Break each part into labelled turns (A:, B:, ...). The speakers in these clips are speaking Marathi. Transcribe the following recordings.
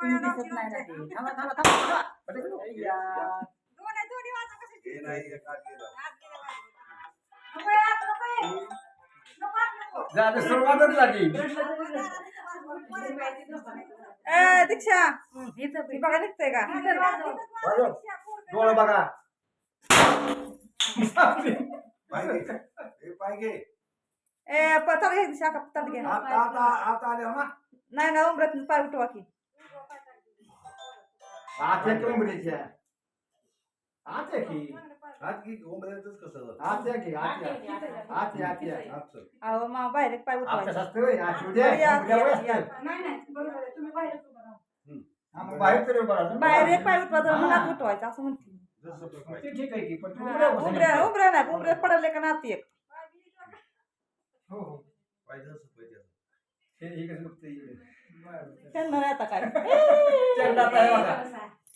A: तुम्ही दिसत नाही ना ते. थांबा, थांबा, थांबा, थांबा. अय्या.
B: हे नाही एक हात गेला.
C: झालं सुरुवातच झाली.
D: ए दीक्षा. ती बघा निघतंय का.
C: डोळं बघा.
B: हे.
D: ए पतर घे शाखा पतर घे.
C: आता आता आता आले हो ना?
D: नाही ना उमरत पाय उठवा की.
C: आता कोंबडीच्या आता की
B: हात. उंबऱ्यातच कसं जातं?
C: आता की आता आता आता
B: हात चल.
D: अहो मा बाहेर एक पाय
C: आता
D: उठवायचा
C: सस्ते आठ उद्या
D: या,
C: उद्या
D: या,
C: वय
D: या.
C: असते. हा, मग बाहेर तरी उभा राहा.
D: बाहेर एक पाय उठवा तर मग हात उठवायचा असं म्हणते
B: जसं तो पाय.
C: ते ठीक आहे की पण उभ्या बसून
D: उमऱ्या
C: येतो.
D: उमऱ्या नाही उमऱ्या पडले का नाती एक
C: हो हो
B: पाहिजे.
C: हे हे कसं बघतंय इकडे. बरं.
D: त्यांना नाही आता काय
C: त्यांना आता हे बघा.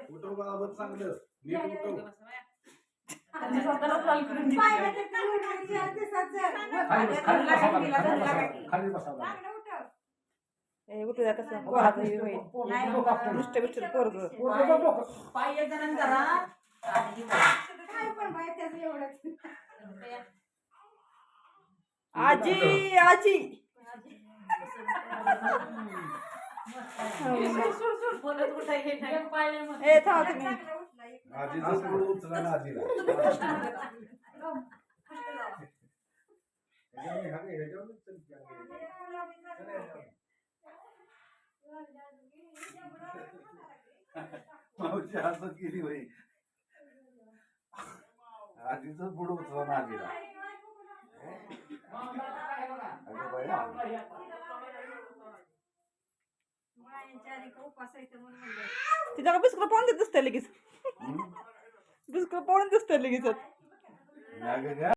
D: उठव.
B: चांगलं. उठव.
C: खाली बस,
D: हे पोरग.
C: पोरगं बघ, डोकं.
A: पाय एक जणांनी आणि ही करा.
D: आजी आजी. ए थांबा तुम्ही.
B: मावशी हसत गेली बाई. आजीचं पुढं उचला ना आजीला.
D: तिच्या बिस्कुट पाहून देत दिसतंय लगेच? बिस्कुट पाहून दिसतंय लगेच.